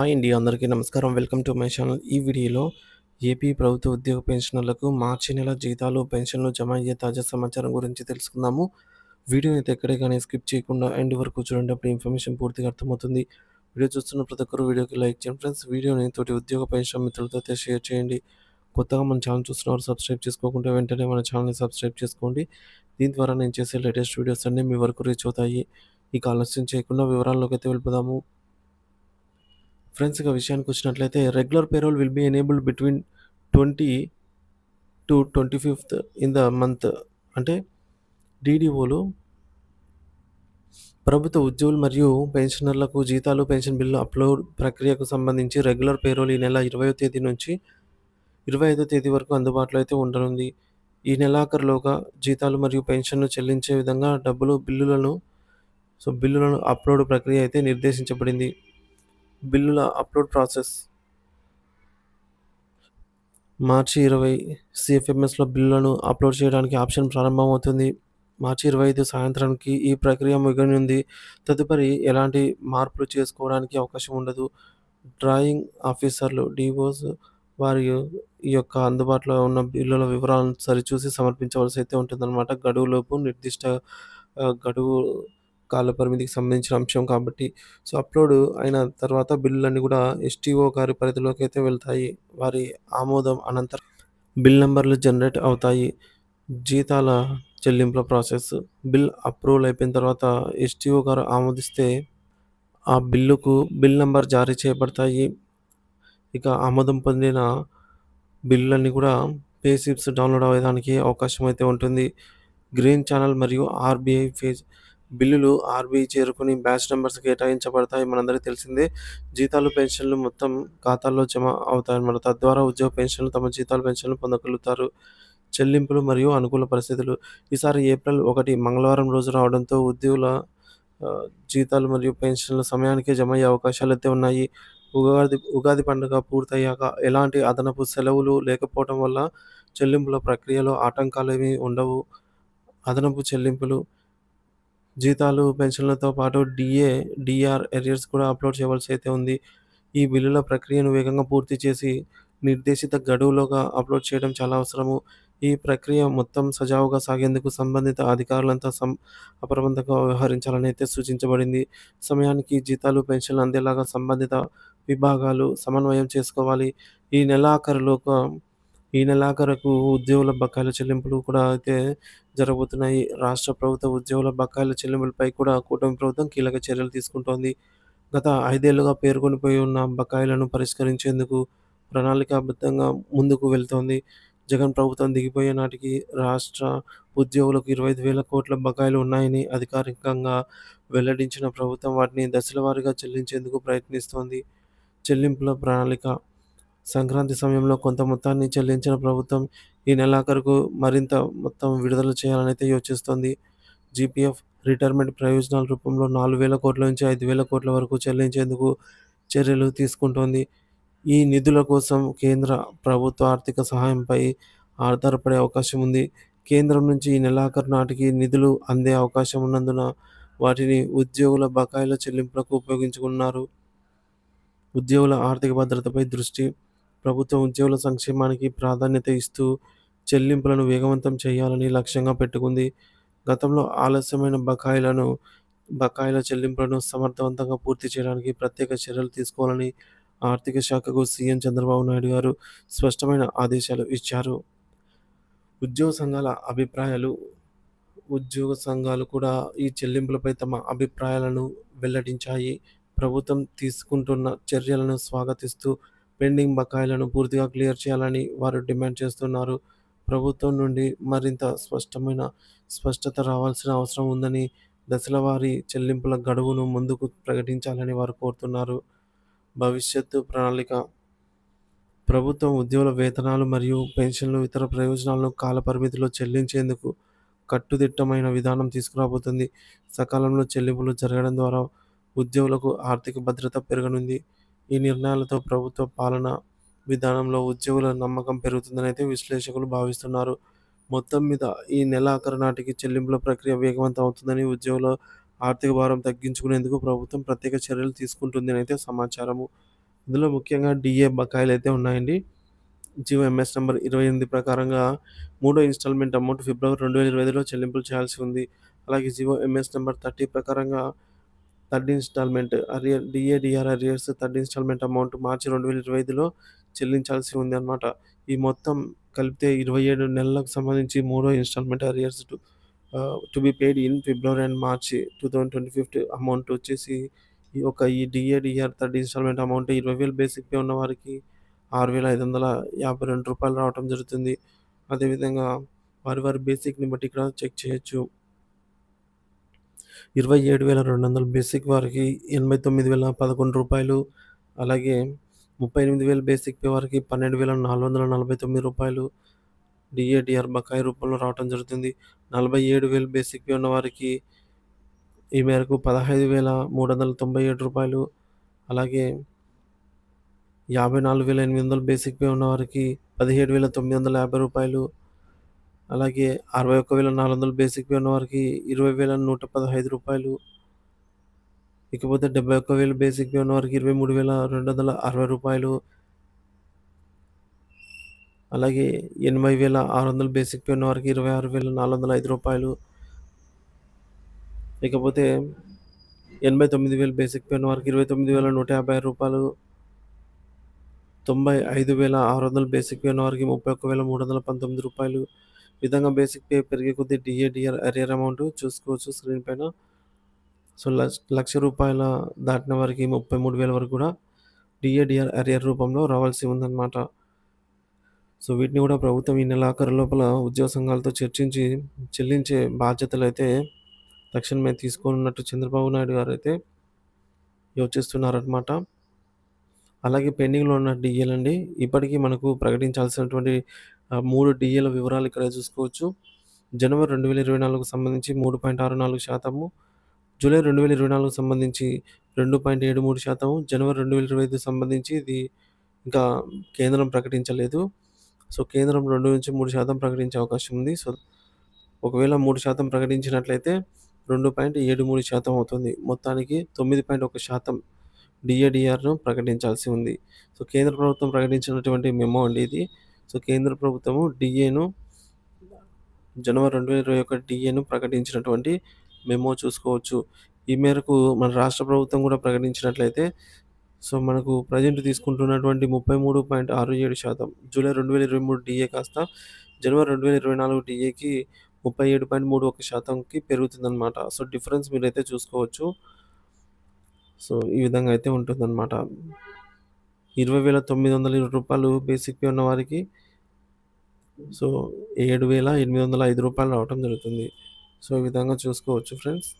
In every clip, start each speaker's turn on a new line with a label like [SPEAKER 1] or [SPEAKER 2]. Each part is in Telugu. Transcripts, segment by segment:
[SPEAKER 1] హాయ్ అండి అందరికీ నమస్కారం. వెల్కమ్ టు మై ఛానల్ ఈ వీడియోలో ఏపీ ప్రభుత్వ ఉద్యోగ పెన్షనర్లకు మార్చి నెల జీతాలు పెన్షన్లు జమ అయ్యే తాజా సమాచారం గురించి తెలుసుకుందాము. వీడియోని అయితే ఎక్కడే కానీ స్కిప్ చేయకుండా ఎండ్ వరకు చూడండి. అప్పుడు ఇన్ఫర్మేషన్ పూర్తిగా అర్థమవుతుంది. వీడియో చూస్తున్న ప్రతి ఒక్కరు వీడియోకి లైక్ చేయండి. ఫ్రెండ్స్ వీడియోని తోటి ఉద్యోగ పెన్షన్ మిత్రులతో అయితే షేర్ చేయండి. కొత్తగా మన ఛానల్ చూస్తున్నవారు సబ్స్క్రైబ్ చేసుకోకుండా వెంటనే మన ఛానల్ని సబ్స్క్రైబ్ చేసుకోండి. దీని ద్వారా నేను చేసే లేటెస్ట్ వీడియోస్ అన్నీ మీ వరకు రీచ్ అవుతాయి. ఇక ఆలస్యం చేయకుండా వివరాల్లోకి అయితే వెళ్ళిపోదాము. ఫ్రెండ్స్ ఇక విషయానికి వచ్చినట్లయితే regular payroll will be enabled between twenty two twenty fifth in the month. అంటే డీడీఓలు ప్రభుత్వ ఉద్యోగులు మరియు పెన్షనర్లకు జీతాలు పెన్షన్ బిల్లు అప్లోడ్ ప్రక్రియకు సంబంధించి రెగ్యులర్ పేరోల్ ఈ నెల ఇరవయో తేదీ నుంచి ఇరవై ఐదో తేదీ వరకు అందుబాటులో అయితే ఉండనుంది. ఈ నెలాఖరులోగా జీతాలు మరియు పెన్షన్ను చెల్లించే విధంగా డబ్బులు బిల్లులను సో బిల్లులను అప్లోడ్ ప్రక్రియ అయితే నిర్దేశించబడింది. బిల్లుల అప్లోడ్ ప్రాసెస్. మార్చి ఇరవై సిఎఫ్ఎంఎస్లో బిల్లులను అప్లోడ్ చేయడానికి ఆప్షన్ ప్రారంభమవుతుంది. మార్చి ఇరవై ఐదు సాయంత్రానికి ఈ ప్రక్రియ ముగినుంది తదుపరి ఎలాంటి మార్పులు చేసుకోవడానికి అవకాశం ఉండదు. డ్రాయింగ్ ఆఫీసర్లు డివోస్ వారి ఈ యొక్క అందుబాటులో ఉన్న బిల్లుల వివరాలను సరిచూసి సమర్పించవలసి అయితే ఉంటుందన్నమాట. గడువులోపు నిర్దిష్ట గడువు కాల పరిమితికి సంబంధించిన అంశం కాబట్టి. సో అప్లోడ్ అయిన తర్వాత బిల్లులన్నీ కూడా ఎస్టీఓ గారి పరిధిలోకి అయితే వెళ్తాయి. వారి ఆమోదం అనంతరం బిల్ నెంబర్లు జనరేట్ అవుతాయి. జీతాల చెల్లింపుల ప్రాసెస్ బిల్ అప్రూవల్ అయిపోయిన తర్వాత ఎస్టీఓ గారు ఆమోదిస్తే ఆ బిల్లుకు బిల్ నెంబర్ జారీ చేయబడతాయి. ఇక ఆమోదం పొందిన బిల్లులన్నీ కూడా పే స్లిప్స్ డౌన్లోడ్ అవ్వడానికి అవకాశం అయితే ఉంటుంది. గ్రీన్ ఛానల్ మరియు ఆర్బీఐ ఫేజ్ బిల్లులు ఆర్బీఐ చేరుకుని బ్యాచ్ నెంబర్స్ కేటాయించబడతాయి. మనందరికీ తెలిసిందే జీతాలు పెన్షన్లు మొత్తం ఖాతాల్లో జమ అవుతాయన్నమాట తద్వారా ఉద్యోగ పెన్షన్లు తమ జీతాలు పెన్షన్లు పొందగలుగుతారు. చెల్లింపులు మరియు అనుకూల పరిస్థితులు. ఈసారి ఏప్రిల్ ఒకటి మంగళవారం రోజు రావడంతో ఉద్యోగుల జీతాలు మరియు పెన్షన్లు సమయానికే జమ అయ్యే అవకాశాలు అయితే ఉన్నాయి. ఉగాది ఉగాది పండుగ పూర్తయ్యాక ఎలాంటి అదనపు సెలవులు లేకపోవడం వల్ల చెల్లింపుల ప్రక్రియలో ఆటంకాలు ఏమీ ఉండవు. అదనపు చెల్లింపులు జీతాలు పెన్షన్లతో పాటు డిఏ డిఆర్ ఎరియర్స్ కూడా అప్లోడ్ చేయవలసి అయితే ఉంది. ఈ బిల్లుల ప్రక్రియను వేగంగా పూర్తి చేసి నిర్దేశిత గడువులోగా అప్లోడ్ చేయడం చాలా అవసరము. ఈ ప్రక్రియ మొత్తం సజావుగా సాగేందుకు సంబంధిత అధికారులంతా సం అప్రమత్తంగా వ్యవహరించాలని అయితే సూచించబడింది. సమయానికి జీతాలు పెన్షన్లు అందేలాగా సంబంధిత విభాగాలు సమన్వయం చేసుకోవాలి. ఈ నెలాఖరులోగా ఈ నెలాఖరుకు ఉద్యోగుల బకాయిల చెల్లింపులు కూడా అయితే జరగబోతున్నాయి. రాష్ట్ర ప్రభుత్వ ఉద్యోగుల బకాయిల చెల్లింపులపై కూడా కూటమి ప్రభుత్వం కీలక చర్యలు తీసుకుంటోంది. గత ఐదేళ్ళుగా పేర్కొనిపోయి ఉన్న బకాయిలను పరిష్కరించేందుకు ప్రణాళికాబద్ధంగా ముందుకు వెళ్తోంది. జగన్ ప్రభుత్వం దిగిపోయే నాటికి రాష్ట్ర ఉద్యోగులకు ఇరవై ఐదు వేల కోట్ల బకాయిలు ఉన్నాయని అధికారికంగా వెల్లడించిన ప్రభుత్వం వాటిని దశల వారీగా చెల్లించేందుకు ప్రయత్నిస్తోంది. చెల్లింపుల ప్రణాళిక సంక్రాంతి సమయంలో కొంత మొత్తాన్ని చెల్లించిన ప్రభుత్వం ఈ నెలాఖరుకు మరింత మొత్తం విడుదల చేయాలని అయితే యోచిస్తోంది. జీపీఎఫ్ రిటైర్మెంట్ ప్రయోజనాల రూపంలో నాలుగు వేల కోట్ల నుంచి ఐదు వేల కోట్ల వరకు చెల్లించేందుకు చర్యలు తీసుకుంటోంది. ఈ నిధుల కోసం కేంద్ర ప్రభుత్వ ఆర్థిక సహాయంపై ఆధారపడే అవకాశం ఉంది. కేంద్రం నుంచి ఈ నెలాఖరు నాటికి నిధులు అందే అవకాశం ఉన్నందున వాటిని ఉద్యోగుల బకాయిల చెల్లింపులకు ఉపయోగించుకున్నారు. ఉద్యోగుల ఆర్థిక భద్రతపై దృష్టి ప్రభుత్వం ఉద్యోగుల సంక్షేమానికి ప్రాధాన్యత ఇస్తూ చెల్లింపులను వేగవంతం చేయాలని లక్ష్యంగా పెట్టుకుంది. గతంలో ఆలస్యమైన బకాయిలను బకాయిల చెల్లింపులను సమర్థవంతంగా పూర్తి చేయడానికి ప్రత్యేక చర్యలు తీసుకోవాలని ఆర్థిక శాఖకు సీఎం చంద్రబాబు నాయుడు గారు స్పష్టమైన ఆదేశాలు ఇచ్చారు. ఉద్యోగ సంఘాల అభిప్రాయాలు ఉద్యోగ సంఘాలు కూడా ఈ చెల్లింపులపై తమ అభిప్రాయాలను వెల్లడించాయి. ప్రభుత్వం తీసుకుంటున్న చర్యలను స్వాగతిస్తూ పెండింగ్ బకాయిలను పూర్తిగా క్లియర్ చేయాలని వారు డిమాండ్ చేస్తున్నారు. ప్రభుత్వం నుండి మరింత స్పష్టమైన స్పష్టత రావాల్సిన అవసరం ఉందని దశలవారీ చెల్లింపుల గడువును ముందుకు ప్రకటించాలని వారు కోరుతున్నారు. భవిష్యత్తు ప్రణాళిక. ప్రభుత్వం ఉద్యోగుల వేతనాలు మరియు పెన్షన్లు ఇతర ప్రయోజనాలను కాలపరిమితిలో చెల్లించేందుకు కట్టుదిట్టమైన విధానం తీసుకురాబోతుంది. సకాలంలో చెల్లింపులు జరగడం ద్వారా ఉద్యోగులకు ఆర్థిక భద్రత పెరగనుంది. ఈ నిర్ణయాలతో ప్రభుత్వ పాలన విధానంలో ఉద్యోగుల నమ్మకం పెరుగుతుందని అయితే విశ్లేషకులు భావిస్తున్నారు మొత్తం మీద ఈ నెల ఆఖరు నాటికి చెల్లింపుల ప్రక్రియ వేగవంతం అవుతుందని ఉద్యోగుల ఆర్థిక భారం తగ్గించుకునేందుకు ప్రభుత్వం ప్రత్యేక చర్యలు తీసుకుంటుందని అయితే సమాచారము ఇందులో ముఖ్యంగా డిఏ బకాయిలు అయితే ఉన్నాయండి. జియో ఎంఎస్ నంబర్ 28 ప్రకారంగా మూడో ఇన్‌స్టాల్‌మెంట్ అమౌంట్ ఫిబ్రవరి 2025లో చెల్లింపులు చేయాల్సి ఉంది. అలాగే G O MS number thirty ప్రకారంగా third instalment arrear DA DR arrears third instalment amount March 2025లో చెల్లించాల్సి ఉంది అన్నమాట. ఈ మొత్తం కలిపితే 27 నెలలకు సంబంధించి మూడో instalment arrears to to be paid in February and March 2025 amount వచ్చేసి ఈ ఒక ఈ డిఏడిఆర్ థర్డ్ ఇన్‌స్టాల్‌మెంట్ అమౌంట్ ఇరవై వేలు బేసిక్ పే ఉన్న వారికి ఆరు వేల ఐదు వందల యాభై రెండు రూపాయలు రావటం జరుగుతుంది. అదేవిధంగా వారి వారి బేసిక్‌ని బట్టి ఇక్కడ చెక్ చేయొచ్చు. ఇరవై ఏడు వేల రెండు వందల బేసిక్ వారికి ఎనభై తొమ్మిది వేల పదకొండు రూపాయలు. అలాగే ముప్పై ఎనిమిది వేల బేసిక్ పే వారికి పన్నెండు వేల నాలుగు వందల నలభై తొమ్మిది రూపాయలు. డిఏడిఆర్ బకాయి రూపంలో రావడం జరుగుతుంది. నలభై ఏడు వేల బేసిక్ పే ఉన్న వారికి ఈ మేరకు పదహైదు వేల మూడు వందల తొంభై ఏడు రూపాయలు. అలాగే యాభై నాలుగు వేల ఎనిమిది వందల బేసిక్ పే ఉన్నవారికి పదిహేడు వేల తొమ్మిది వందల యాభై రూపాయలు. అలాగే అరవై ఒక్క వేల నాలుగు వందలు బేసిక్ పే ఉన్నవారికి ఇరవై వేల నూట పదహైదు రూపాయలు. ఇకపోతే డెబ్బై ఒక్క వేలు బేసిక్ పే ఉన్నవారికి ఇరవై మూడు వేల రెండు వందల అరవై రూపాయలు. అలాగే ఎనభై వేల ఆరు వందలు బేసిక్ పే ఉన్నవారికి ఇరవై ఆరు వేల నాలుగు వందల ఐదు రూపాయలు. ఇకపోతే ఎనభై తొమ్మిది వేలు బేసిక్ పే ఉన్నవారికి ఇరవై తొమ్మిది వేల నూట యాభై రూపాయలు. తొంభై ఐదు వేల ఆరు వందలు బేసిక్ పే ఉన్నవారికి ముప్పై ఒక్క వేల మూడు వందల పంతొమ్మిది రూపాయలు. విధంగా బేసిక్ పే పెరిగే కొద్దీ డిఏడిఆర్ అరియర్ అమౌంట్ చూసుకోవచ్చు స్క్రీన్ పైన. సో, లక్ష లక్ష రూపాయల దాటిన వారికి 33,000 వరకు కూడా డిఏడిఆర్ అరియర్ రూపంలో రావాల్సి ఉందన్నమాట. సో, వీటిని కూడా ప్రభుత్వం ఈ నెలాఖరు లోపల ఉద్యోగ సంఘాలతో చర్చించి చెల్లించే బాధ్యతలు అయితే తక్షణమే తీసుకోనున్నట్టు చంద్రబాబు నాయుడు గారైతే యోచిస్తున్నారన్నమాట. అలాగే పెండింగ్‌లో ఉన్న డిఏలండి. ఇప్పటికీ మనకు ప్రకటించాల్సినటువంటి మూడు డిఏల వివరాలు ఇక్కడ చూసుకోవచ్చు. జనవరి రెండు వేల ఇరవై నాలుగు సంబంధించి మూడు పాయింట్ ఆరు నాలుగు శాతము. జూలై రెండు వేల ఇరవై నాలుగు సంబంధించి రెండు పాయింట్ ఏడు మూడు శాతం జనవరి రెండు వేల ఇరవై ఐదు సంబంధించి ఇది ఇంకా కేంద్రం ప్రకటించలేదు. సో కేంద్రం రెండు నుంచి మూడు శాతం ప్రకటించే అవకాశం ఉంది. సో ఒకవేళ మూడు శాతం ప్రకటించినట్లయితే రెండు పాయింట్ ఏడు మూడు శాతం అవుతుంది. మొత్తానికి తొమ్మిది పాయింట్ ఒక శాతం డిఏడిఆర్ను ప్రకటించాల్సి ఉంది. సో కేంద్ర ప్రభుత్వం ప్రకటించినటువంటి మెమో అండి ఇది. సో, కేంద్ర ప్రభుత్వము డిఏను జనవరి 2021 డిఏను ప్రకటించినటువంటి మెమో చూసుకోవచ్చు. ఈ మేరకు మన రాష్ట్ర ప్రభుత్వం కూడా ప్రకటించినట్లయితే సో, మనకు ప్రెజెంట్ తీసుకుంటున్నటువంటి 33.67% జూలై 2023 డిఏ కాస్త జనవరి 2024 డిఏకి 37.31%కి పెరుగుతుందన్నమాట. సో, డిఫరెన్స్ మీరైతే చూసుకోవచ్చు. సో, ఈ విధంగా అయితే ఉంటుందన్నమాట. ఇరవై వేల తొమ్మిది వందల ఇరవై రూపాయలు బేసిక్ పే ఉన్న వారికి సో, రూ. 7,805 రావటం జరుగుతుంది. సో, ఈ విధంగా చూసుకోవచ్చు ఫ్రెండ్స్.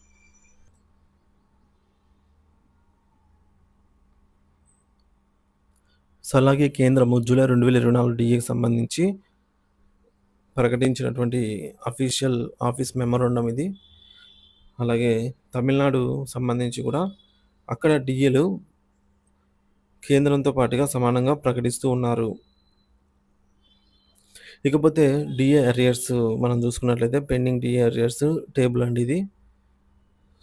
[SPEAKER 1] సో, అలాగే కేంద్రము జూలై 2024 డిఏకి సంబంధించి ప్రకటించినటువంటి అఫీషియల్ ఆఫీస్ మెమోరండం ఇది. అలాగే తమిళనాడు సంబంధించి కూడా అక్కడ డిఏలు కేంద్రంతో పాటుగా సమానంగా ప్రకటిస్తూ ఉన్నారు. ఇకపోతే డిఏ అరియర్స్ మనం చూసుకున్నట్లయితే పెండింగ్ డిఏ అరియర్స్ టేబుల్ అండి ఇది.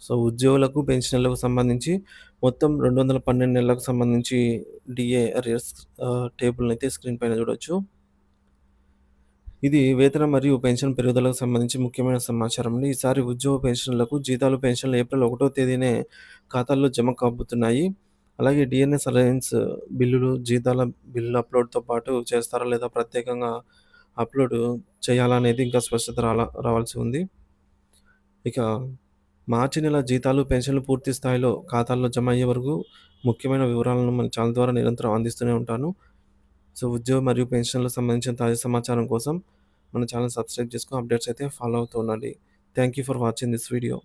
[SPEAKER 1] సో, ఉద్యోగులకు, పెన్షనర్లకు సంబంధించి మొత్తం 212 నెలలకు సంబంధించి డిఏ అరియర్స్ టేబుల్ని అయితే స్క్రీన్ పైన చూడొచ్చు. ఇది వేతనం మరియు పెన్షన్ పెరుగుదలకు సంబంధించి ముఖ్యమైన సమాచారం అండి. ఈసారి ఉద్యోగ పెన్షన్లకు జీతాలు, పెన్షన్లు ఏప్రిల్ ఒకటో తేదీనే ఖాతాల్లో జమ కాబోతున్నాయి. అలాగే డిఎన్ఎస్ అలయన్స్ బిల్లులు, జీతాల బిల్లు అప్‌లోడ్‌తో పాటు చేస్తారా లేదా ప్రత్యేకంగా అప్‌లోడ్ చేయాలా అనేది ఇంకా స్పష్టత రాలా రావాల్సి ఉంది. ఇక మార్చి నెల జీతాలు, పెన్షన్లు పూర్తి స్థాయిలో ఖాతాల్లో జమ అయ్యే వరకు ముఖ్యమైన వివరాలను మన ఛానల్ ద్వారా నిరంతరం అందిస్తూనే ఉంటాను. సో, ఉద్యోగం మరియు పెన్షన్‌లకు సంబంధించిన తాజా సమాచారం కోసం మన ఛానల్ సబ్స్క్రైబ్ చేసుకుని అప్డేట్స్ అయితే ఫాలో అవుతూ ఉండండి. Thank you for watching this video.